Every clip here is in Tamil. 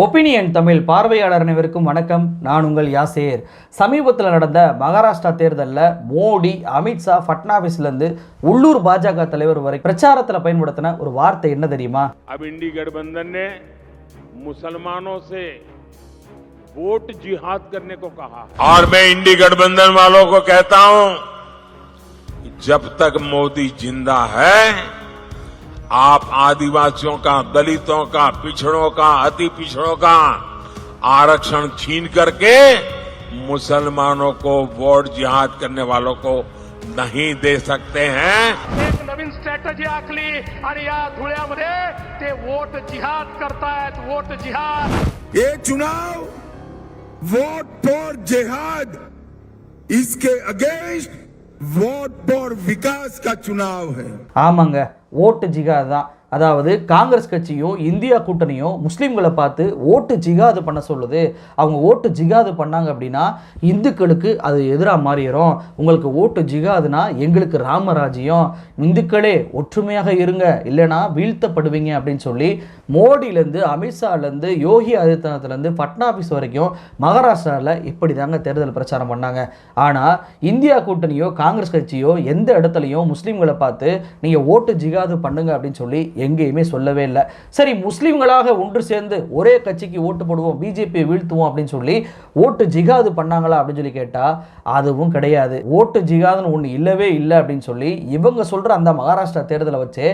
ஒப்பீனியன் தமிழ் பார்வையாளர் அனைவருக்கும் வணக்கம் நான் உங்கள் யாசேர் சமீபத்தில் நடந்த மகாராஷ்டிரா தேர்தலில் மோடி அமித்ஷா ஃபட்னாவிஸ்லேருந்து உள்ளூர் பாஜக தலைவர் வரை பிரச்சாரத்தில் பயன்படுத்தின ஒரு வார்த்தை என்ன தெரியுமா अब इंडी गठबंधन ने मुसलमानों से वोट जिहाद करने को कहा और मैं इंडी गठबंधन वालों को कहता हूं कि जब तक मोदी जिंदा है आप आदिवासियों का दलितों का पिछड़ों का अति पिछड़ों का आरक्षण छीन करके मुसलमानों को वोट जिहाद करने वालों को नहीं दे सकते हैं एक नवीन स्ट्रॅटजी आखली आणि या धुळ्यामध्ये ते वोट जिहाद करतायत वोट जिहाद ये चुनाव वोट फॉर जिहाद इसके अगेंस्ट वोट फॉर विकास का चुनाव है ஆமாங்க ஓட்டு ஜிகாது தான். அதாவது காங்கிரஸ் கட்சியும் இந்தியா கூட்டணியும் முஸ்லீம்களை பார்த்து ஓட்டு ஜிகாது பண்ண சொல்லுது. அவங்க ஓட்டு ஜிகாது பண்ணாங்க அப்படின்னா இந்துக்களுக்கு அது எதிராக மாறிடும். உங்களுக்கு ஓட்டு ஜிகாதுனா எங்களுக்கு ராமராஜ்யம். இந்துக்களே ஒற்றுமையாக இருங்க. இல்லைனா வீழ்த்தப்படுவீங்க அப்படின்னு சொல்லி மோடியிலேருந்து அமித்ஷாலேருந்து யோகி ஆதித்யநாத்லேருந்து பட்னாபிஸ் வரைக்கும் மகாராஷ்டிராவில் இப்படி தாங்க தேர்தல் பிரச்சாரம் பண்ணாங்க. ஆனால் இந்தியா கூட்டணியோ காங்கிரஸ் கட்சியோ எந்த இடத்துலையும் முஸ்லீம்களை பார்த்து நீங்கள் ஓட்டு ஜிகாது பண்ணுங்க அப்படின்னு சொல்லி எங்கேயுமே சொல்லவே இல்லை. சரி முஸ்லீம்களாக ஒன்று சேர்ந்து ஒரே கட்சிக்கு ஓட்டு போடுவோம் பிஜேபியை வீழ்த்துவோம் அப்படின்னு சொல்லி ஓட்டு ஜிகாது பண்ணாங்களா அப்படின்னு சொல்லி கேட்டால் அதுவும் கிடையாது. ஓட்டு ஜிகாதுன்னு ஒன்று இல்லவே இல்லை அப்படின்னு சொல்லி இவங்க சொல்கிற அந்த மகாராஷ்டிரா தேர்தலை வச்சு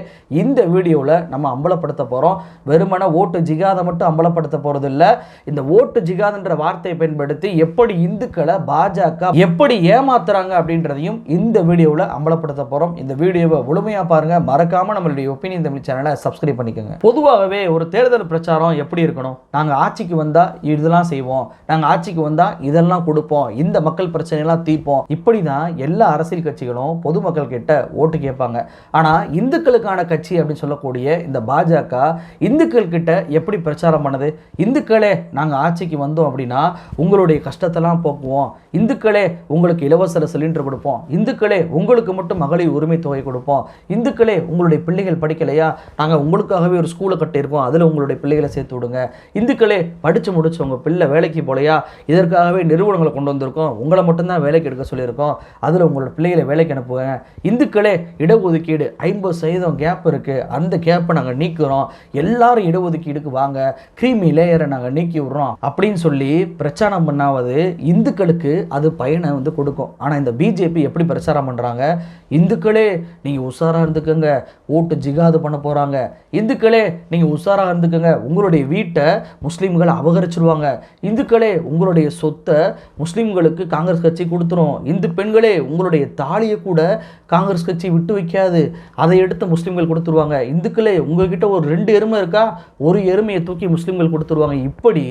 இந்த வீடியோவில் நம்ம அம்பலப்படுத்த போகிறோம் வெறுமனே ஓட்டு ஜிகாதை மட்டும் அம்பலப்படுத்த போகிறது இல்லை இந்த ஓட்டு ஜிகாதுன்ற வார்த்தையை பயன்படுத்தி எப்படி இந்துக்களை பாஜக எப்படி ஏமாத்துறாங்க அப்படின்றதையும் இந்த வீடியோவில் அம்பலப்படுத்த போகிறோம் இந்த வீடியோவை முழுமையாக பாருங்கள் மறக்காமல் நம்மளுடைய ஒப்பீனியன் தமிழ் சேனல் சப்ஸ்கிரைப் பண்ணிக்கோங்க. பொதுவாகவே ஒரு தேர்தல் பிரச்சாரம் எப்படி இருக்கணும்? நாங்கள் ஆட்சிக்கு வந்தால் இதெல்லாம் செய்வோம். நாங்கள் ஆட்சிக்கு வந்தால் இதெல்லாம் கொடுப்போம். இந்த மக்கள் பிரச்சனையெல்லாம் தீர்ப்போம். இப்படி தான் எல்லா அரசியல் கட்சிகளும் பொதுமக்கள் கிட்ட ஓட்டு கேட்பாங்க. ஆனால் இந்துக்களுக்கான கட்சி அப்படின்னு சொல்லக்கூடிய இந்த பாஜக இந்துக்கள் கிட்ட எப்படி பிரச்சாரம் பண்ணுது? இந்துக்களே நாங்கள் ஆட்சிக்கு வந்தோம் அப்படின்னா உங்களுடைய கஷ்டத்தெல்லாம் போக்குவோம். இந்துக்களே உங்களுக்கு இலவச சிலிண்டர் கொடுப்போம். இந்துக்களே உங்களுக்கு மட்டும் மகளிர் உரிமை தொகை கொடுப்போம். இந்துக்களே உங்களுடைய பிள்ளைகள் படிக்கலையா? நாங்கள் உங்களுக்காகவே ஒரு ஸ்கூலை கட்டியிருக்கோம். அதில் உங்களுடைய பிள்ளைகளை சேர்த்து விடுங்க. இந்துக்களே படித்து முடிச்சு உங்கள் பிள்ளை வேலைக்கு போலையா? இதற்காகவே நிறுவனங்களை கொண்டு வந்திருக்கோம். உங்களை மட்டும்தான் வேலைக்கு எடுக்க சொல்லியிருக்கோம். அதில் உங்களோட பிள்ளைகளை வேலைக்கு அனுப்புங்க. இந்துக்களே இடஒதுக்கீடு ஐம்பது சதவீதம் கேப் இருக்குது அந்த கேப்பை நாங்கள் நீக்குறோம். எல்லாரும் இடஒதுக்கீடுக்கு வாங்க. கிரீமி லேயரை நாங்கள் நீக்கி விட்றோம். அப்படின்னு சொல்லி பிரச்சாரம் பண்ணாவது இந்துக்களுக்கு அது பயனை வந்து கொடுக்கும். ஆனால் இந்த பிஜேபி எப்படி பிரச்சாரம் பண்ணுறாங்க இந்துக்களே நீங்கள் உஷாராக இருந்துக்கோங்க. ஓட்டு ஜிகாது பண்ண போகிறாங்க இந்துக்களே நீங்கள் உஷாராக இருந்துக்கோங்க. உங்களுடைய வீட்டை முஸ்லீம்கள் அபகரிச்சிருவாங்க. இந்துக்களே உங்களுடைய சொத்தை முஸ்லீம்களுக்கு காங்கிரஸ் கட்சி கொடுத்துரும். இந்து பெண்களே உங்களுடைய தாலியை கூட காங்கிரஸ் கட்சி விட்டு வைக்காது. அதை எடுத்து முஸ்லீம்கள் கொடுத்துருவாங்க. இந்துக்களே உங்ககிட்ட ஒரு ரெண்டு எருமை இருக்கா? ஒரு எருமையை தூக்கி முஸ்லீம்கள் கொடுத்துருவாங்க. இப்படி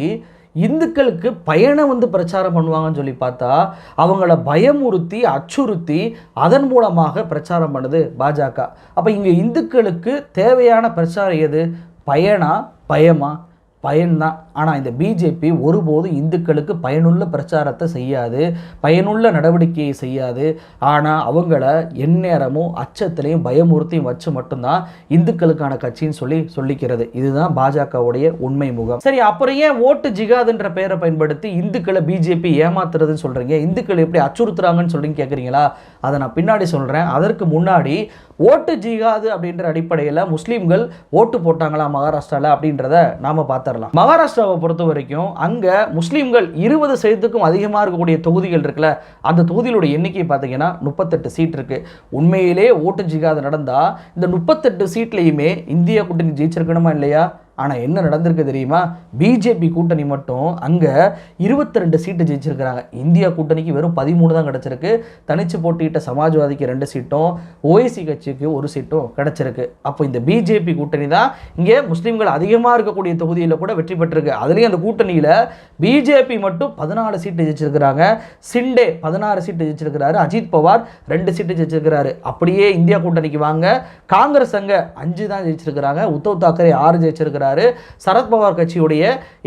இந்துக்களுக்கு பயனை வந்து பிரச்சாரம் பண்ணுவாங்கன்னு சொல்லி பார்த்தா அவங்கள பயமுறுத்தி அச்சுறுத்தி அதன் மூலமாக பிரச்சாரம் பண்ணுது பாஜக. அப்போ இங்கே இந்துக்களுக்கு தேவையான பிரச்சாரம் எது? பயனா? பயமா? பயன்தான். ஆனால் இந்த பிஜேபி ஒருபோதும் இந்துக்களுக்கு பயனுள்ள பிரச்சாரத்தை செய்யாது பயனுள்ள நடவடிக்கையை செய்யாது. ஆனால் அவங்கள எந்நேரமும் அச்சத்திலையும் பயமுறுத்தியும் வச்சு மட்டும்தான் இந்துக்களுக்கான கட்சின்னு சொல்லி சொல்லிக்கிறது. இதுதான் பாஜகவுடைய உண்மை முகம். சரி அப்புறம் ஏன் ஓட்டு ஜிகாதுன்ற பெயரை பயன்படுத்தி இந்துக்களை பிஜேபி ஏமாத்துறதுன்னு சொல்கிறீங்க இந்துக்கள் எப்படி அச்சுறுத்துறாங்கன்னு சொல்லி கேட்குறீங்களா அதை நான் பின்னாடி சொல்கிறேன் அதற்கு முன்னாடி ஓட்டு ஜிகாது அப்படின்ற அடிப்படையில் முஸ்லீம்கள் ஓட்டு போட்டாங்களா மகாராஷ்டிராவில் அப்படின்றத நாம் பார்த்துடலாம் மகாராஷ்டிராவை பொறுத்த வரைக்கும் அங்கே முஸ்லீம்கள் இருபது சதவீதத்துக்கும் அதிகமாக இருக்கக்கூடிய தொகுதிகள் இருக்குல்ல அந்த தொகுதிகளோட எண்ணிக்கை பார்த்தீங்கன்னா முப்பத்தெட்டு சீட் இருக்குது உண்மையிலே ஓட்டு ஜிகாது நடந்தால் இந்த முப்பத்தெட்டு சீட்லேயுமே இந்தியா கூட்டணி ஜெயிச்சிருக்கணுமா இல்லையா? ஆனால் என்ன நடந்திருக்கு தெரியுமா? பிஜேபி கூட்டணி மட்டும் அங்கே இருபத்தி ரெண்டு சீட்டு ஜெயிச்சிருக்கிறாங்க. இந்தியா கூட்டணிக்கு வெறும் பதிமூணு தான் கிடச்சிருக்கு. தனிச்சு போட்டியிட்ட சமாஜ்வாதிக்கு ரெண்டு சீட்டும் ஓய்சி கட்சிக்கு ஒரு சீட்டும் கிடச்சிருக்கு. அப்போ இந்த பிஜேபி கூட்டணி தான் இங்கே முஸ்லீம்கள் அதிகமாக இருக்கக்கூடிய தொகுதியில் கூட வெற்றி பெற்றிருக்கு. அதுலேயும் அந்த கூட்டணியில் பிஜேபி மட்டும் பதினாலு சீட்டு ஜெயிச்சிருக்கிறாங்க. சிண்டே பதினாறு சீட்டு ஜெயிச்சிருக்கிறாரு. அஜித் பவார் ரெண்டு சீட்டு ஜெயிச்சிருக்கிறாரு. அப்படியே இந்தியா கூட்டணிக்கு வாங்க. காங்கிரஸ் அங்கே அஞ்சு தான் ஜெயிச்சிருக்கிறாங்க. உத்தவ் தாக்கரே ஆறு ஜெயிச்சிருக்கிறாரு. ஜெயிச்சிருக்கிறாரு சரத்பவார் கட்சியுடைய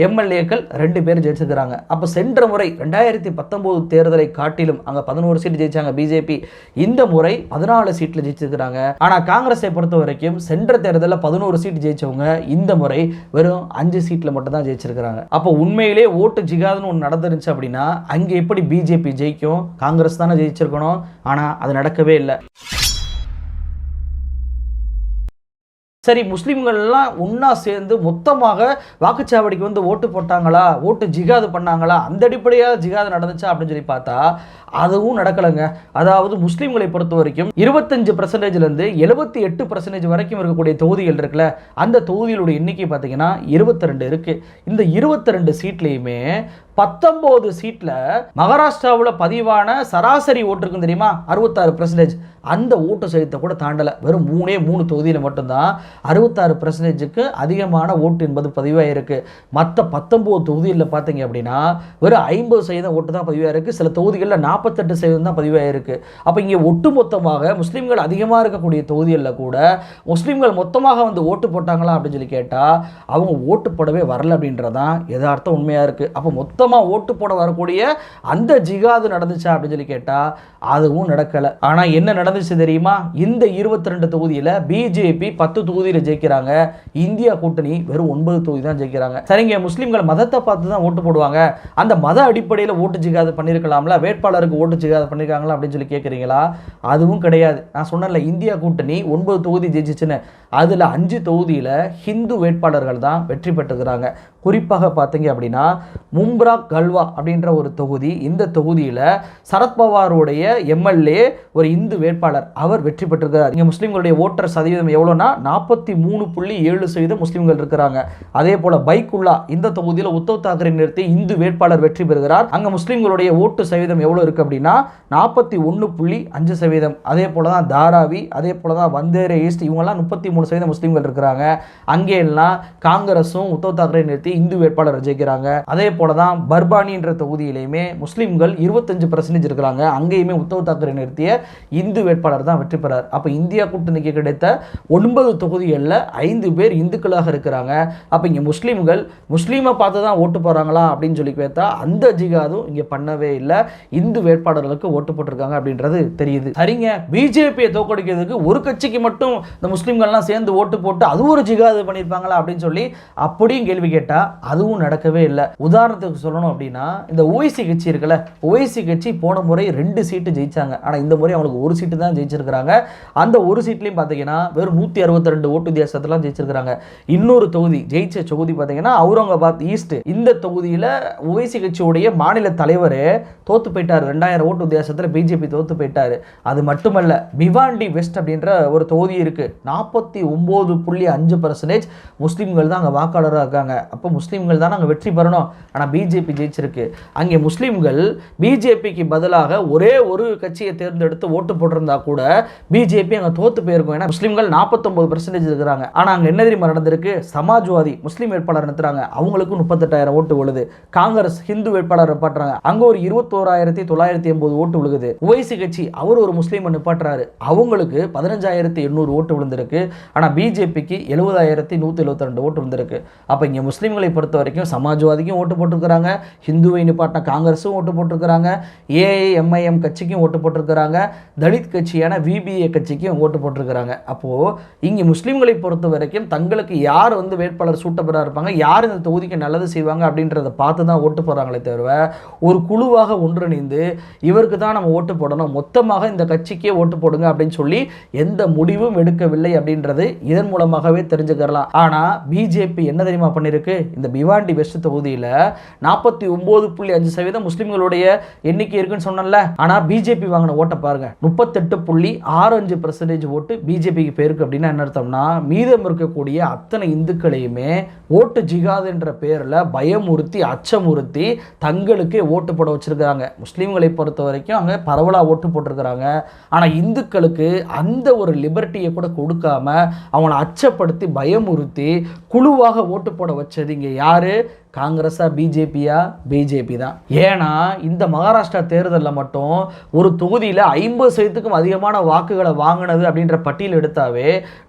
எம்எல்ஏக்கள் ரெண்டு பேர் ஜெயிச்சிருக்கிறாங்க. அப்போ சென்ற முறை ரெண்டாயிரத்தி பத்தொம்போது தேர்தலை காட்டிலும் அங்கே பதினோரு சீட் ஜெயிச்சாங்க பிஜேபி. இந்த முறை பதினாலு சீட்டில் ஜெயிச்சிருக்கிறாங்க. ஆனால் காங்கிரஸை பொறுத்த வரைக்கும் சென்ற தேர்தலில் பதினோரு சீட் ஜெயிச்சவங்க இந்த முறை வெறும் அஞ்சு சீட்டில் மட்டும் தான் ஜெயிச்சிருக்கிறாங்க. அப்போ உண்மையிலே ஓட்டு ஜிகாதுன்னு ஒன்று நடந்துருச்சு அப்படின்னா அங்கே எப்படி பிஜேபி ஜெயிக்கும்? காங்கிரஸ் தானே ஜெயிச்சிருக்கணும். ஆனால் அது நடக்கவே இல்லை. சரி முஸ்லீம்கள்லாம் ஒன்றா சேர்ந்து மொத்தமாக வாக்குச்சாவடிக்கு வந்து ஓட்டு போட்டாங்களா? ஓட்டு ஜிகாது பண்ணாங்களா? அந்த அடிப்படையாக ஜிகாது நடந்துச்சா அப்படின்னு சொல்லி பார்த்தா அதுவும் நடக்கலைங்க. அதாவது முஸ்லீம்களை பொறுத்த வரைக்கும் இருபத்தஞ்சு பர்சன்டேஜ்லேருந்து எழுபத்தி எட்டு பர்சன்டேஜ் வரைக்கும் இருக்கக்கூடிய தொகுதிகள் இருக்குல்ல அந்த தொகுதிகளுடைய எண்ணிக்கை பார்த்தீங்கன்னா இருபத்தி ரெண்டு இருக்குது இந்த இருபத்தி ரெண்டு சீட்லேயுமே பத்தொம்போது சீட்டில் மகாராஷ்டிராவில் பதிவான சராசரி ஓட்டு தெரியுமா? அறுபத்தாறு பர்சன்டேஜ் அந்த ஓட்டு சதவீதத்தை கூட தாண்டலை. வெறும் மூணே மூணு தொகுதியில் மட்டும்தான் அறுபத்தாறு பர்சன்டேஜுக்கு அதிகமான ஓட்டு என்பது பதிவாயிருக்கு. மற்ற பத்தொம்போது தொகுதிகளில் பார்த்தீங்க அப்படின்னா வெறும் ஐம்பது சதவீதம் ஓட்டு தான் பதிவாயிருக்கு. சில தொகுதிகளில் நாற்பத்தெட்டு சதவீதம் தான் பதிவாயிருக்கு. அப்போ இங்கே ஒட்டு மொத்தமாக முஸ்லீம்கள் அதிகமாக இருக்கக்கூடிய தொகுதிகளில் கூட முஸ்லீம்கள் மொத்தமாக வந்து ஓட்டு போட்டாங்களா அப்படின்னு சொல்லி கேட்டால் அவங்க ஓட்டு போடவே வரல அப்படின்றதான் யதார்த்தம் உண்மையாக இருக்குது அப்போ மூலமாக ஓட்டு போட வரக்கூடிய அந்த ஜிகாது நடந்துச்சா அப்படின்னு சொல்லி கேட்டால் அதுவும் நடக்கலை. ஆனால் என்ன நடந்துச்சு தெரியுமா? இந்த இருபத்தி ரெண்டு தொகுதியில் பிஜேபி பத்து தொகுதியில் ஜெயிக்கிறாங்க. இந்தியா கூட்டணி வெறும் ஒன்பது தொகுதி தான் ஜெயிக்கிறாங்க. சரிங்க முஸ்லீம்கள் மதத்தை பார்த்து தான் ஓட்டு போடுவாங்க. அந்த மத அடிப்படையில் ஓட்டு ஜிகாது பண்ணியிருக்கலாம்ல வேட்பாளருக்கு ஓட்டு ஜிகாது பண்ணியிருக்காங்களா அப்படின்னு சொல்லி கேட்குறீங்களா அதுவும் கிடையாது. நான் சொன்னேன்ல இந்தியா கூட்டணி ஒன்பது தொகுதி ஜெயிச்சிச்சுன்னு. அதில் அஞ்சு தொகுதியில் ஹிந்து வேட்பாளர்கள் தான் வெற்றி பெற்றுக்கிறாங்க. குறிப்பாக பார்த்தீங்க அப்படின்னா மும்ப்ரா கல்வா அப்படின்ற ஒரு தொகுதி இந்த தொகுதியில் சரத்பவாருடைய எம்எல்ஏ ஒரு இந்து வேட்பாளர் அவர் வெற்றி பெற்றிருக்கிறார். இங்கே முஸ்லீம்களுடைய ஓட்டர் சதவீதம் எவ்வளோனா நாற்பத்தி மூணு புள்ளி ஏழு சதவீதம் முஸ்லீம்கள் இருக்கிறாங்க. அதே போல் பைக்குல்லா இந்த தொகுதியில் உத்தவ் தாக்கரே நிறுத்தி இந்து வேட்பாளர் வெற்றி பெறுகிறார். அங்கே முஸ்லீம்களுடைய ஓட்டு சதவீதம் எவ்வளோ இருக்குது அப்படின்னா நாற்பத்தி ஒன்று புள்ளி அஞ்சு சதவீதம். அதே போல் தான் தாராவி அதே போல் தான் வந்தேரே ஈஸ்ட் இவங்கெல்லாம் முப்பத்தி மூணு சதவீதம் முஸ்லீம்கள் இருக்கிறாங்க. அங்கே எல்லாம் காங்கிரஸும் உத்தவ் தாக்கரே நிறுத்தி இந்து வேட்பாளர் ஜெயிக்கிறாங்க அதே போல தான் பர்பானின்ற தொகுதியிலையுமே முஸ்லீம்கள் இருபத்தஞ்சு பர்சன்டேஜ் இருக்கிறாங்க. அங்கேயுமே உத்தவ் தாக்கரே நிறுத்திய இந்து வேட்பாளர் தான் வெற்றி பெறார். அப்போ இந்தியா கூட்டணிக்கு கிடைத்த ஒன்பது தொகுதிகளில் ஐந்து பேர் இந்துக்களாக இருக்கிறாங்க. அப்போ இங்கே முஸ்லீம்கள் முஸ்லீமை பார்த்து தான் ஓட்டு போகிறாங்களா அப்படின்னு சொல்லி கேட்டா அந்த ஜிகாதும் இங்கே பண்ணவே இல்லை. இந்து வேட்பாளர்களுக்கு ஓட்டு போட்டிருக்காங்க அப்படின்றது தெரியுது. சரிங்க. பிஜேபியை தோக்கடிக்கிறதுக்கு ஒரு கட்சிக்கு மட்டும் இந்த முஸ்லீம்கள்லாம் சேர்ந்து ஓட்டு போட்டு அது ஒரு ஜிகாது பண்ணியிருப்பாங்களா அப்படின்னு சொல்லி அப்படியும் கேள்வி கேட்டால் அதுவும் நடக்கவே இல்லை. உதாரணத்துக்கு சொல்லணும் அப்படின்னா இந்த ஓய்சி கட்சி இருக்குல்ல ஓய்சி கட்சி போன முறை ரெண்டு சீட்டு ஜெயிச்சாங்க. ஆனால் இந்த முறை அவங்களுக்கு ஒரு சீட்டு தான் ஜெயிச்சிருக்கிறாங்க. அந்த ஒரு சீட்லையும் பார்த்தீங்கன்னா வெறும் நூற்றி அறுபத்தி ரெண்டு ஓட்டு வித்தியாசத்தெல்லாம் ஜெயிச்சிருக்கிறாங்க. இன்னொரு தொகுதி ஜெயிச்ச தொகுதி பார்த்தீங்கன்னா அவுரங்காபாத் ஈஸ்ட். இந்த தொகுதியில் ஓய்சி கட்சியுடைய மாநில தலைவர் தோத்து போயிட்டார். ரெண்டாயிரம் ஓட்டு வித்தியாசத்தில் பிஜேபி தோத்து போயிட்டார். அது மட்டுமல்ல பிவாண்டி வெஸ்ட் அப்படின்ற ஒரு தொகுதி இருக்குது நாற்பத்தி ஒம்பது புள்ளி அஞ்சு பர்சன்டேஜ் முஸ்லீம்கள் தான் அங்கே வாக்காளராக இருக்காங்க. அப்போ முஸ்லீம்கள் தான் அங்கே வெற்றி பெறணும். ஆனால் பிஜேபி ஜெயிச்சிருக்கு. அங்கே முஸ்லீம்கள் பிஜேபிக்கு பதிலாக ஒரே ஒரு கட்சியை தேர்ந்தெடுத்து ஓட்டு போட்டிருந்தா கூட பிஜேபி அங்கே தோற்று போயிருக்கும். ஏன்னா முஸ்லீம்கள் நாற்பத்தொம்பது பர்சன்டேஜ் இருக்கிறாங்க. ஆனால் அங்கே என்ன தெரியுமா நடந்திருக்கு? சமாஜ்வாதி முஸ்லீம் வேட்பாளர் நிறுத்துறாங்க. அவங்களுக்கும் முப்பத்தெட்டாயிரம் ஓட்டு விழுது. காங்கிரஸ் ஹிந்து வேட்பாளர் நிப்பாட்டுறாங்க. அங்கே ஒரு இருபத்தோராயிரத்தி தொள்ளாயிரத்தி எண்பது ஓட்டு விழுகுது. ஓய்சி கட்சி அவர் ஒரு முஸ்லீமை நிப்பாட்டுறாரு. அவங்களுக்கு பதினஞ்சாயிரத்தி எண்ணூறு ஓட்டு விழுந்திருக்கு. ஆனால் பிஜேபிக்கு எழுபதாயிரத்தி நூற்றி எழுபத்தி ரெண்டு ஓட்டு விழுந்திருக்கு. அப்போ இங்கே முஸ்லீம்கள் பொறுத்த வரைக்கும் சமாஜ்வாதிக்கும் ஓட்டு போட்டிருக்கிறாங்க. ஹிந்துவை நிப்பாட்டின காங்கிரஸும் ஓட்டு போட்டிருக்கிறாங்க. ஏஐஎம்ஐஎம் கட்சிக்கும் ஓட்டு போட்டிருக்கிறாங்க. தலித் கட்சியான விபிஏ கட்சிக்கும் ஓட்டு போட்டிருக்கிறாங்க. அப்போது இங்கே முஸ்லீம்களை பொறுத்த வரைக்கும் தங்களுக்கு யார் வந்து வேட்பாளர் சூட்டப்படாக இருப்பாங்க யார் இந்த தொகுதிக்கு நல்லது செய்வாங்க அப்படின்றத பார்த்து தான் ஓட்டு போடுறாங்களே தவிர ஒரு குழுவாக ஒன்றிணைந்து இவருக்கு தான் நம்ம ஓட்டு போடணும். மொத்தமாக இந்த கட்சிக்கே ஓட்டு போடுங்க அப்படின்னு சொல்லி எந்த முடிவும் எடுக்கவில்லை அப்படின்றது இதன் மூலமாகவே தெரிஞ்சுக்கலாம் ஆனால் பிஜேபி என்ன தெரியுமா பண்ணியிருக்கு? இந்த பிவாண்டி வெஸ்ட் தொகுதியில் நாற்பத்தி ஒம்பது புள்ளி அஞ்சு சதவீதம் முஸ்லீம்களுடைய எண்ணிக்கை இருக்குன்னு சொன்னேன்ல. ஆனால் பிஜேபி வாங்கின ஓட்டை பாருங்க. முப்பத்தெட்டு புள்ளி ஆறு அஞ்சு பர்சன்டேஜ் ஓட்டு பிஜேபிக்கு போயிருக்கு அப்படின்னா என்ன அர்த்தம்னா மீதம் இருக்கக்கூடிய அத்தனை இந்துக்களையுமே ஓட்டு ஜிகாது என்ற பேரில் பயமுறுத்தி அச்சமுறுத்தி தங்களுக்கே ஓட்டு போட வச்சிருக்கிறாங்க. முஸ்லீம்களை பொறுத்த வரைக்கும் அங்கே பரவலாக ஓட்டு போட்டிருக்கிறாங்க. ஆனால் இந்துக்களுக்கு அந்த ஒரு லிபர்ட்டியை கூட கொடுக்காம அவங்கள அச்சப்படுத்தி பயமுறுத்தி குழுவாக ஓட்டு போட வச்சது இங்கே யாரு? காங்கிரஸா பிஜேபியா? பிஜேபி தான். ஏன்னா இந்த மகாராஷ்டிரா தேர்தலில் மட்டும் ஒரு தொகுதியில் ஐம்பது சதவீதத்துக்கும் அதிகமான வாக்குகளை வாங்கினது அப்படின்ற பட்டியல் எடுத்தாவே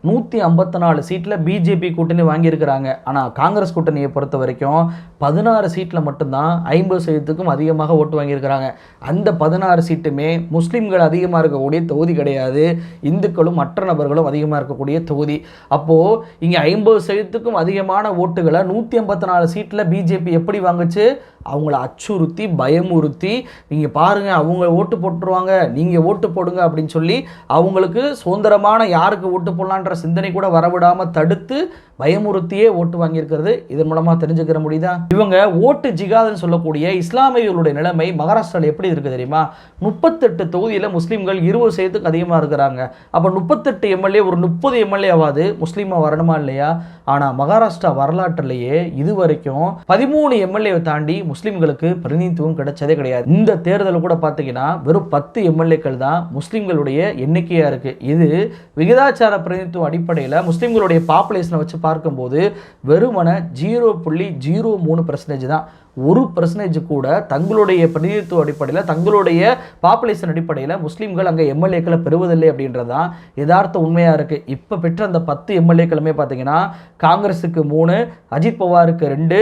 நூற்றி ஐம்பத்தி நாலு சீட்டில் பிஜேபி கூட்டணி வாங்கியிருக்கிறாங்க. ஆனால் காங்கிரஸ் கூட்டணியை பொறுத்த வரைக்கும் பதினாறு சீட்டில் மட்டும்தான் ஐம்பது சதவீதத்துக்கும் அதிகமாக ஓட்டு வாங்கியிருக்கிறாங்க. அந்த பதினாறு சீட்டுமே முஸ்லீம்கள் அதிகமாக இருக்கக்கூடிய தொகுதி கிடையாது. இந்துக்களும் மற்ற நபர்களும் அதிகமாக இருக்கக்கூடிய தொகுதி. அப்போது இங்கே ஐம்பது சதவீதத்துக்கும் அதிகமான ஓட்டுகளை நூற்றி ஐம்பத்தி நாலு சீட்டில் பிஜேபி எப்படி வாங்குச்சு? அவங்கள அச்சுறுத்தி பயமுறுத்தி நீங்கள் பாருங்கள் அவங்க ஓட்டு போட்டுருவாங்க நீங்கள் ஓட்டு போடுங்க அப்படின்னு சொல்லி அவங்களுக்கு சுதந்திரமான யாருக்கு ஓட்டு போடலான்ற சிந்தனை கூட வரவிடாமல் தடுத்து பயமுறுத்தியே ஓட்டு வாங்கியிருக்கிறது. இதன் மூலமாக தெரிஞ்சுக்கிற முடியுதா? இவங்க ஓட்டு ஜிகாதுன்னு சொல்லக்கூடிய இஸ்லாமியர்களுடைய நிலைமை மகாராஷ்டிராவில் எப்படி இருக்குது தெரியுமா? முப்பத்தெட்டு தொகுதியில் முஸ்லீம்கள் இருபது சதவீதத்துக்கு அதிகமாக இருக்கிறாங்க. அப்போ முப்பத்தெட்டு எம்எல்ஏ ஒரு முப்பது எம்எல்ஏ ஆகாது முஸ்லீமாக வரணுமா இல்லையா? ஆனால் மகாராஷ்டிரா வரலாற்றிலேயே இது வரைக்கும் பதிமூணு எம்எல்ஏவை தாண்டி முஸ்லீம்களுக்கு பிரதிநிதித்துவம் கிடைச்சதே கிடையாது. இந்த தேர்தலில் கூட பார்த்தீங்கன்னா வெறும் பத்து எம்எல்ஏக்கள் தான் முஸ்லீம்களுடைய எண்ணிக்கையாக இருக்குது இது விகிதாச்சார பிரதிநிதித்துவம் அடிப்படையில் முஸ்லீம்களுடைய பாப்புலேஷனை வச்சு பார்க்கும்போது வெறுமன ஜீரோ புள்ளி ஜீரோ மூணு பர்சன்டேஜ் தான். ஒரு பர்சன்டேஜ் கூட தங்களுடைய பிரதிநிதித்துவ அடிப்படையில் தங்களுடைய பாப்புலேஷன் அடிப்படையில் முஸ்லீம்கள் அங்கே எம்எல்ஏக்களை பெறுவதில்லை அப்படின்றது தான் யதார்த்த உண்மையாக இருக்குது இப்போ பெற்ற அந்த பத்து எம்எல்ஏக்களுமே பார்த்தீங்கன்னா காங்கிரஸுக்கு மூணு அஜித் பவாருக்கு ரெண்டு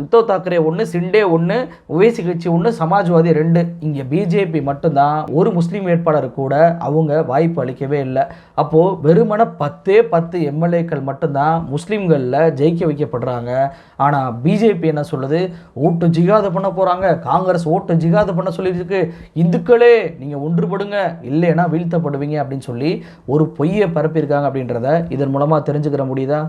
உத்தவ் தாக்கரே ஒன்று சிண்டே ஒன்று உவேசி கட்சி ஒன்று சமாஜ்வாதி ரெண்டு. இங்கே பிஜேபி மட்டும்தான் ஒரு முஸ்லீம் வேட்பாளர் கூட அவங்க வாய்ப்பு அளிக்கவே இல்லை. அப்போது வெறுமன பத்தே பத்து எம்எல்ஏக்கள் மட்டும்தான் முஸ்லீம்களில் ஜெயிக்க வைக்கப்படுறாங்க. ஆனால் பிஜேபி என்ன சொல்லுது? ஓட்டு ஜிகாது பண்ண போகிறாங்க காங்கிரஸ் ஓட்டு ஜிகாது பண்ண சொல்லியிருக்கு. இந்துக்களே நீங்கள் ஒன்றுபடுங்க. இல்லைன்னா வீழ்த்தப்படுவீங்க அப்படின்னு சொல்லி ஒரு பொய்யை பரப்பியிருக்காங்க அப்படின்றத இதன் மூலமாக தெரிஞ்சுக்கிற முடியுதா?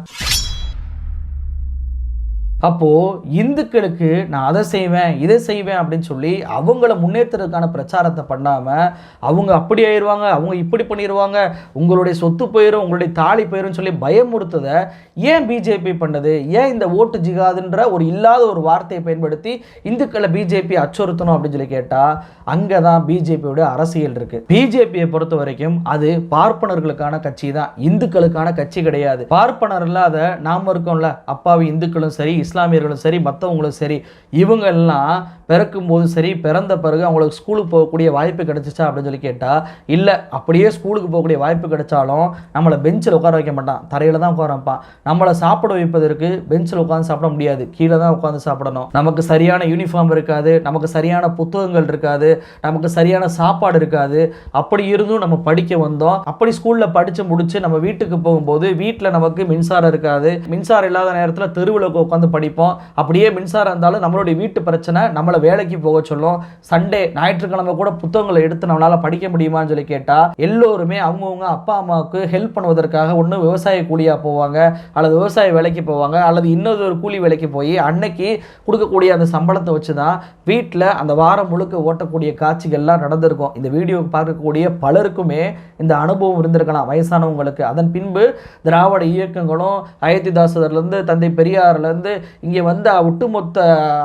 அப்போது இந்துக்களுக்கு நான் அதை செய்வேன் இதை செய்வேன் அப்படின்னு சொல்லி அவங்கள முன்னேற்றுறதுக்கான பிரச்சாரத்தை பண்ணாமல் அவங்க அப்படி ஆயிடுவாங்க அவங்க இப்படி பண்ணிடுவாங்க உங்களுடைய சொத்து போயிடும் உங்களுடைய தாலி போயிடும் சொல்லி பயமுறுத்ததை ஏன் பிஜேபி பண்ணது? ஏன் இந்த ஓட்டு ஜிகாதுன்ற ஒரு இல்லாத ஒரு வார்த்தையை பயன்படுத்தி இந்துக்களை பிஜேபி அச்சுறுத்தணும் அப்படின்னு சொல்லி கேட்டால் அங்கே தான் பிஜேபியோட அரசியல் இருக்குது பிஜேபியை பொறுத்த வரைக்கும் அது பார்ப்பனர்களுக்கான கட்சி தான் இந்துக்களுக்கான கட்சி கிடையாது. பார்ப்பனர் இல்லாத நாம் இருக்கோம்ல அப்பாவி இந்துக்களும் சரி இஸ்லாமியர்களும் சரி மற்றவங்களும் சரி இவங்கெல்லாம் பிறக்கும்போது சரி பிறந்த பிறகு அவங்களுக்கு ஸ்கூலுக்கு போகக்கூடிய வாய்ப்பு கிடைச்சிச்சா அப்படின்னு சொல்லி கேட்டால் இல்லை அப்படியே ஸ்கூலுக்கு போகக்கூடிய வாய்ப்பு கிடைச்சாலும் நம்மளை பெஞ்சில் உட்கார வைக்க மாட்டான். தரையில் தான் உட்கார வைப்பான் நம்மளை சாப்பிட வைப்பதற்கு பெஞ்சில் உட்காந்து சாப்பிட முடியாது. கீழே தான் உட்காந்து சாப்பிடணும். நமக்கு சரியான யூனிஃபார்ம் இருக்காது. நமக்கு சரியான புத்தகங்கள் இருக்காது. நமக்கு சரியான சாப்பாடு இருக்காது. அப்படி இருந்தும் நம்ம படிக்க வந்தோம். அப்படி ஸ்கூலில் படித்து முடிச்சு நம்ம வீட்டுக்கு போகும்போது வீட்டில் நமக்கு மின்சாரம் இருக்காது. மின்சாரம் இல்லாத நேரத்தில் தெருவில் உட்காந்து படிப்போம். அப்படியே மின்சாரம் இருந்தாலும் நம்மளுடைய வீட்டு பிரச்சனை நம்மளை வேலைக்கு போக சொல்லும். சண்டே ஞாயிற்றுக்கிழமை கூட புத்தகங்களை எடுத்து நம்மளால் படிக்க முடியுமான்னு சொல்லி கேட்டால் எல்லோருமே அவங்கவுங்க அப்பா அம்மாவுக்கு ஹெல்ப் பண்ணுவதற்காக ஒன்று விவசாய கூலியாக போவாங்க அல்லது விவசாய வேலைக்கு போவாங்க அல்லது இன்னொரு ஒரு கூலி வேலைக்கு போய் அன்னைக்கு கொடுக்கக்கூடிய அந்த சம்பளத்தை வச்சு தான் வீட்டில் அந்த வாரம் முழுக்க ஓட்டக்கூடிய காட்சிகள்லாம் நடந்திருக்கும். இந்த வீடியோ பார்க்கக்கூடிய பலருக்குமே இந்த அனுபவம் இருந்திருக்கலாம் வயசானவங்களுக்கு. அதன் பின்பு திராவிட இயக்கங்களும் அயோத்திதாசர்லேருந்து தந்தை பெரியார்லேருந்து இங்கே வந்த ஒட்டுமொத்த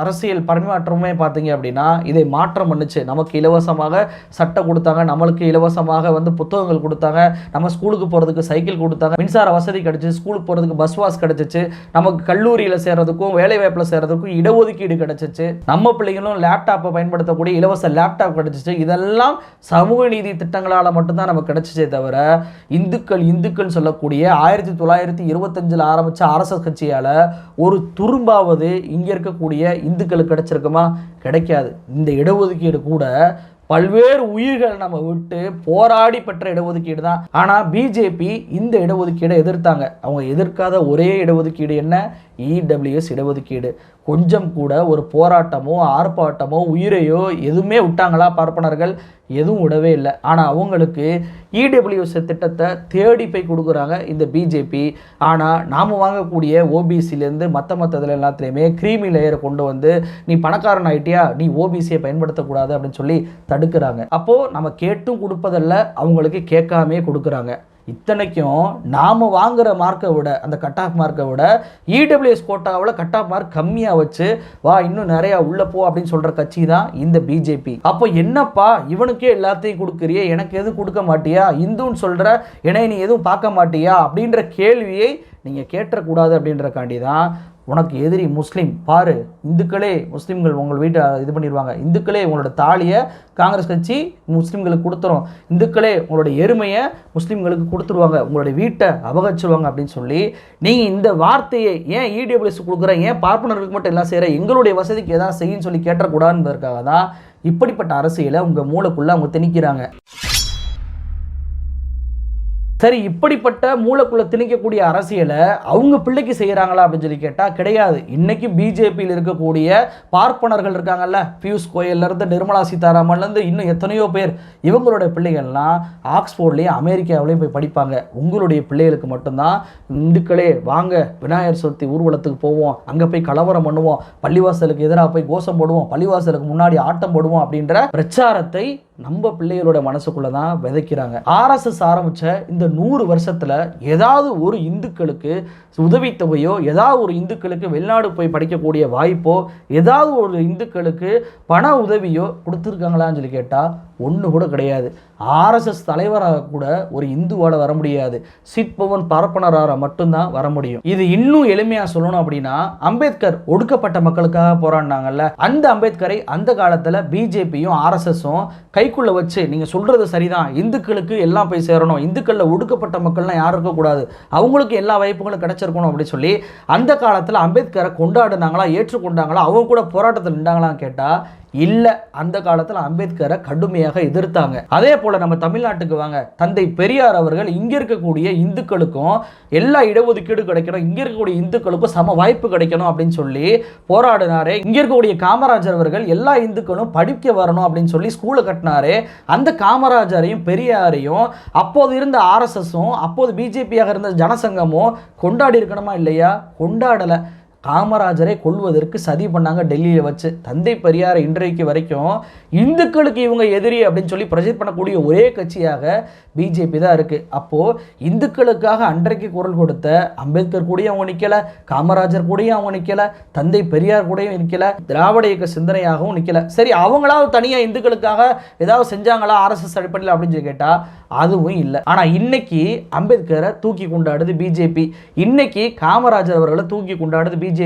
அரசியல் பரிமாற்றமே பார்த்தீங்க அப்படின்னா இதை மாற்றம் பண்ணுச்சு. நமக்கு இலவசமாக சட்டை கொடுத்தாங்க நம்மளுக்கு இலவசமாக வந்து புத்தகங்கள் கொடுத்தாங்க நம்ம ஸ்கூலுக்கு போகிறதுக்கு சைக்கிள் கொடுத்தாங்க மின்சார வசதி கிடைச்சிச்சு ஸ்கூலுக்கு போகிறதுக்கு பஸ் வாஸ் கிடச்சிச்சு நமக்கு கல்லூரியில் சேர்றதுக்கும் வேலைவாய்ப்பில் சேர்கிறதுக்கும் இடஒதுக்கீடு கிடைச்சிச்சு. நம்ம பிள்ளைங்களும் லேப்டாப்பை பயன்படுத்தக்கூடிய இலவச லேப்டாப் கிடச்சிச்சு. இதெல்லாம் சமூக நீதி திட்டங்களால் மட்டும்தான் நமக்கு கிடச்சிச்சே தவிர இந்துக்கள் இந்துக்கள் சொல்லக்கூடிய ஆயிரத்தி தொள்ளாயிரத்தி இருபத்தஞ்சில் ஆரம்பித்த ஆர்எஸ்எஸ் கட்சியால் ஒரு குறும்பாவது இங்கே இருக்கக்கூடிய இந்துக்களுக்கு கிடச்சிருக்குமா? கிடைக்காது. இந்த இடஒதுக்கீடு கூட பல்வேறு உயிர்கள் நம்ம விட்டு போராடி பெற்ற இடஒதுக்கீடு தான். ஆனால் பிஜேபி இந்த இடஒதுக்கீடை எதிர்த்தாங்க. அவங்க எதிர்க்காத ஒரே இடஒதுக்கீடு என்ன? இடபிள்யூஎஸ் இடஒதுக்கீடு. கொஞ்சம் கூட ஒரு போராட்டமோ ஆர்ப்பாட்டமோ உயிரையோ எதுவுமே விட்டாங்களா பார்ப்பனர்கள்? எதுவும் விடவே இல்லை. ஆனால் அவங்களுக்கு இடபிள்யூஎஸ் திட்டத்தை தேடி போய் கொடுக்குறாங்க இந்த பிஜேபி ஆனால் நாம் வாங்கக்கூடிய ஓபிசிலேருந்து மற்ற மற்றதுல எல்லாத்துலேயுமே க்ரீமி லேயரை கொண்டு வந்து நீ பணக்காரன் ஆயிட்டியா? நீ ஓபிசியை பயன்படுத்தக்கூடாது அப்படின்னு சொல்லி தடுக்கிறாங்க. அப்போது நம்ம கேட்டும் கொடுப்பதல்ல அவங்களுக்கு கேட்காமே கொடுக்குறாங்க. இத்தனைக்கும் நாம் வாங்குற மார்க்கை விட அந்த கட் ஆஃப் மார்க்கை விட இடபிள்யூஎஸ் கோட்டாவில் கட் ஆஃப் மார்க் கம்மியாக வச்சு வா இன்னும் நிறையா உள்ளே போ அப்படின்னு சொல்கிற கட்சி தான் இந்த பிஜேபி அப்போ என்னப்பா இவனுக்கே எல்லாத்தையும் கொடுக்குறியே? எனக்கு எதுவும் கொடுக்க மாட்டியா? இந்துன்னு சொல்கிற என்னை நீ எதுவும் பார்க்க மாட்டியா? அப்படின்ற கேள்வியை நீங்கள் கேட்டக்கூடாது அப்படின்றக்காண்டி தான் உனக்கு எதிரி முஸ்லீம் பாரு இந்துக்களே முஸ்லீம்கள் உங்கள் வீட்டை இது பண்ணிடுவாங்க இந்துக்களே உங்களோட தாலியை காங்கிரஸ் கட்சி முஸ்லீம்களுக்கு கொடுத்துரும். இந்துக்களே உங்களோட எருமையை முஸ்லீம்களுக்கு கொடுத்துருவாங்க. உங்களுடைய வீட்டை அபகரிச்சிருவாங்க அப்படின்னு சொல்லி நீங்கள் இந்த வார்த்தையை ஏன் இடபிள்யூஎஸ் கொடுக்குற ஏன் பார்ப்பனர்களுக்கு மட்டும் எல்லாம் செய்கிற எங்களுடைய வசதிக்கு எதாவது செய்யுன்னு சொல்லி கேட்டக்கூடாதுன்றதுக்காக தான் இப்படிப்பட்ட அரசியலை உங்கள் மூளைக்குள்ளே அவங்க திணிக்கிறாங்க. சரி இப்படிப்பட்ட மூலக்குள்ள திணிக்கக்கூடிய அரசியலை அவங்க பிள்ளைக்கு செய்கிறாங்களா அப்படின்னு சொல்லி கேட்டால் கிடையாது. இன்னைக்கு பிஜேபியில் இருக்கக்கூடிய பார்ப்பனர்கள் இருக்காங்கல்ல பியூஷ் கோயல்லேருந்து நிர்மலா சீதாராமன்லேருந்து இன்னும் எத்தனையோ பேர் இவங்களோட பிள்ளைகள்லாம் ஆக்ஸ்போர்ட்லேயும் அமெரிக்காவிலையும் போய் படிப்பாங்க. உங்களுடைய பிள்ளைகளுக்கு மட்டும்தான் இந்துக்களே வாங்க விநாயகர் சதுர்த்தி ஊர்வலத்துக்கு போவோம் அங்கே போய் கலவரம் பண்ணுவோம் பள்ளிவாசலுக்கு எதிராக போய் கோஷம் போடுவோம் பள்ளிவாசலுக்கு முன்னாடி ஆட்டம் போடுவோம் அப்படின்ற பிரச்சாரத்தை நம்ம பிள்ளைகளோட மனசுக்குள்ளே தான் விதைக்கிறாங்க ஆர்எஸ்எஸ் ஆரம்பித்த இந்த நூறு வருஷத்துல ஏதாவது ஒரு இந்துக்களுக்கு உதவித்தொகையோ ஏதாவது ஒரு இந்துக்களுக்கு வெளிநாடு போய் படிக்கக்கூடிய வாய்ப்போ ஏதாவது ஒரு இந்துக்களுக்கு பண உதவியோ கொடுத்துருக்காங்களான்னு சொல்லி கேட்டால் ஒன்று கூட கிடையாது. ஆர்எஸ்எஸ் தலைவராக கூட ஒரு இந்துவால் வர முடியாது. சிட்பவன் பரப்பனராக மட்டும்தான் வர முடியும். இது இன்னும் எளிமையாக சொல்லணும் அப்படின்னா அம்பேத்கர் ஒடுக்கப்பட்ட மக்களுக்காக போராடினாங்கல்ல அந்த அம்பேத்கரை அந்த காலத்தில் பிஜேபியும் ஆர்எஸ்எஸும் கைக்குள்ள வச்சு நீங்கள் சொல்கிறது சரிதான் இந்துக்களுக்கு எல்லாம் போய் சேரணும் இந்துக்களில் ஒடுக்கப்பட்ட மக்கள்லாம் யாரும் இருக்கக்கூடாது அவங்களுக்கு எல்லா வாய்ப்புகளும் கிடச்சிருக்கணும் அப்படின்னு சொல்லி அந்த காலத்தில் அம்பேத்கரை கொண்டாடினாங்களா ஏற்றுக்கொண்டாங்களா அவங்க கூட போராட்டத்தில் நின்றாங்களான்னு கேட்டால் இல்லை அந்த காலத்தில் அம்பேத்கரை கடுமையாக எதிர்த்தாங்க. அதே போல் நம்ம தமிழ்நாட்டுக்கு வாங்க தந்தை பெரியார் அவர்கள் இங்கே இருக்கக்கூடிய இந்துக்களுக்கும் எல்லா இடஒதுக்கீடு கிடைக்கணும் இங்கே இருக்கக்கூடிய இந்துக்களுக்கும் சம வாய்ப்பு கிடைக்கணும் அப்படின்னு சொல்லி போராடினாரு. இங்கே இருக்கக்கூடிய காமராஜர் அவர்கள் எல்லா இந்துக்களும் படிக்க வரணும் அப்படின்னு சொல்லி ஸ்கூலை கட்டினாரு. அந்த காமராஜரையும் பெரியாரையும் அப்போது இருந்த ஆர்எஸ்எஸும் அப்போது பிஜேபியாக இருந்த ஜனசங்கமும் கொண்டாடி இருக்கணுமா இல்லையா? கொண்டாடலை. காமராஜரை கொல்வதற்கு சதி பண்ணாங்க டெல்லியில் வச்சு. தந்தை பெரியார் இன்றைக்கு வரைக்கும் இந்துக்களுக்கு இவங்க எதிரி அப்படின்னு சொல்லி ப்ரொஜெக்ட் பண்ணக்கூடிய ஒரே கட்சியாக பிஜேபி தான் இருக்குது அப்போது இந்துக்களுக்காக அன்றைக்கு குரல் கொடுத்த அம்பேத்கர் கூடயும் அவங்க நிற்கலை காமராஜர் கூடயும் அவங்க நிற்கலை தந்தை பெரியார் கூடயும் நிற்கலை திராவிட இயக்க சிந்தனையாகவும் நிற்கலை சரி அவங்களாவது தனியாக இந்துக்களுக்காக ஏதாவது செஞ்சாங்களா? ஆர்எஸ்எஸ் அடிப்படையில் அப்படின்னு சொல்லி கேட்டால் அதுவும் இல்லை. ஆனால் இன்னைக்கு அம்பேத்கரை தூக்கி கொண்டாடுது பிஜேபி இன்னைக்கு காமராஜர் அவர்களை தூக்கி கொண்டாடுது பிஜேபி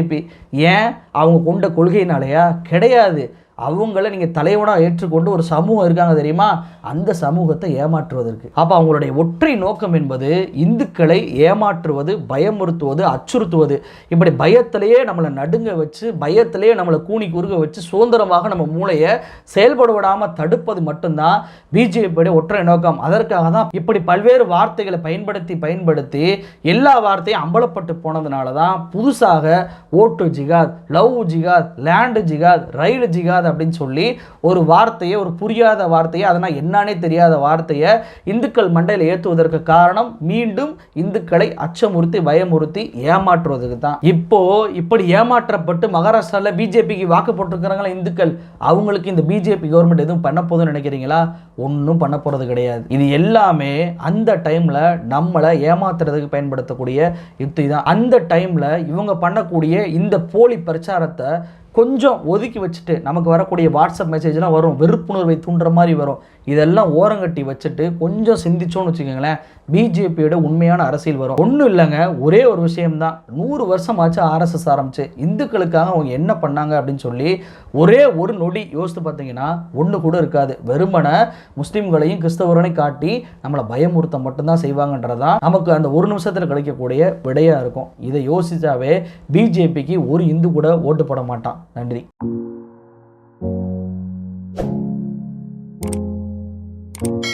ஏன் அவங்க கொண்ட கொள்கையினாலையா? கிடையாது. அவங்கள நீங்கள் தலைவனாக ஏற்றுக்கொண்டு ஒரு சமூகம் இருக்காங்க தெரியுமா? அந்த சமூகத்தை ஏமாற்றுவதற்கு. அப்போ அவங்களுடைய ஒற்றை நோக்கம் என்பது இந்துக்களை ஏமாற்றுவது பயமுறுத்துவது அச்சுறுத்துவது. இப்படி பயத்திலேயே நம்மளை நடுங்க வச்சு பயத்திலேயே நம்மளை கூனி குறுக வச்சு சுதந்திரமாக நம்ம மூளையை செயல்பட விடாமல் தடுப்பது மட்டும்தான் பிஜேபியுடைய ஒற்றை நோக்கம். அதற்காக தான் இப்படி பல்வேறு வார்த்தைகளை பயன்படுத்தி பயன்படுத்தி எல்லா வார்த்தையும் அம்பலப்பட்டு போனதுனால தான் புதுசாக ஓட்டு ஜிகாத் லவ் ஜிகாத் லேண்டு ஜிகாத் ரயில் ஜிகாத் அப்படின்னு சொல்லி ஒரு வார்த்தையை ஒரு புரியாத வார்த்தையை அதனால் என்னன்னே தெரியாத வார்த்தையை இந்துக்கள் மண்டையில் ஏற்றுவதற்கு காரணம் மீண்டும் இந்துக்களை அச்சமுறுத்தி பயமுறுத்தி ஏமாற்றுவதற்கு தான். இப்போ இப்படி ஏமாற்றப்பட்டு மகாராஷ்டிராவில் பிஜேபிக்கு வாக்கு போட்டிருக்கிறாங்களா இந்துக்கள்? அவங்களுக்கு இந்த பிஜேபி கவர்மெண்ட் எதுவும் பண்ண போகுதுன்னு நினைக்கிறீங்களா? ஒன்றும் பண்ண போகிறது கிடையாது. இது எல்லாமே அந்த டைமில் நம்மளை ஏமாத்துறதுக்கு பயன்படுத்தக்கூடிய யுக்தி தான். அந்த டைமில் இவங்க பண்ணக்கூடிய இந்த போலி பிரச்சாரத்தை கொஞ்சம் ஒதுக்கி வச்சுட்டு நமக்கு வரக்கூடிய வாட்ஸ்அப் மெசேஜ்லாம் வரும். வெறுப்புணர்வை தூண்டுற மாதிரி வரும். இதெல்லாம் ஓரங்கட்டி வச்சுட்டு கொஞ்சம் சிந்திச்சோன்னு வச்சுக்கோங்களேன் பிஜேபியோட உண்மையான அரசியல் வரும். ஒன்றும் இல்லைங்க ஒரே ஒரு விஷயம்தான். நூறு வருஷமாச்சு ஆர்எஸ்எஸ் ஆரம்பிச்சு இந்துக்களுக்காக அவங்க என்ன பண்ணாங்க அப்படின்னு சொல்லி ஒரே ஒரு நொடி யோசித்து பார்த்தீங்கன்னா ஒன்று கூட இருக்காது. வெறுமனை முஸ்லீம்களையும் கிறிஸ்தவர்களையும் காட்டி நம்மளை பயமுறுத்த மட்டும்தான் செய்வாங்கன்றதான் நமக்கு அந்த ஒரு நிமிஷத்தில் கிடைக்கக்கூடிய விடையாக இருக்கும். இதை யோசிச்சாவே பிஜேபிக்கு ஒரு இந்து கூட ஓட்டு போட மாட்டான். நன்றி. you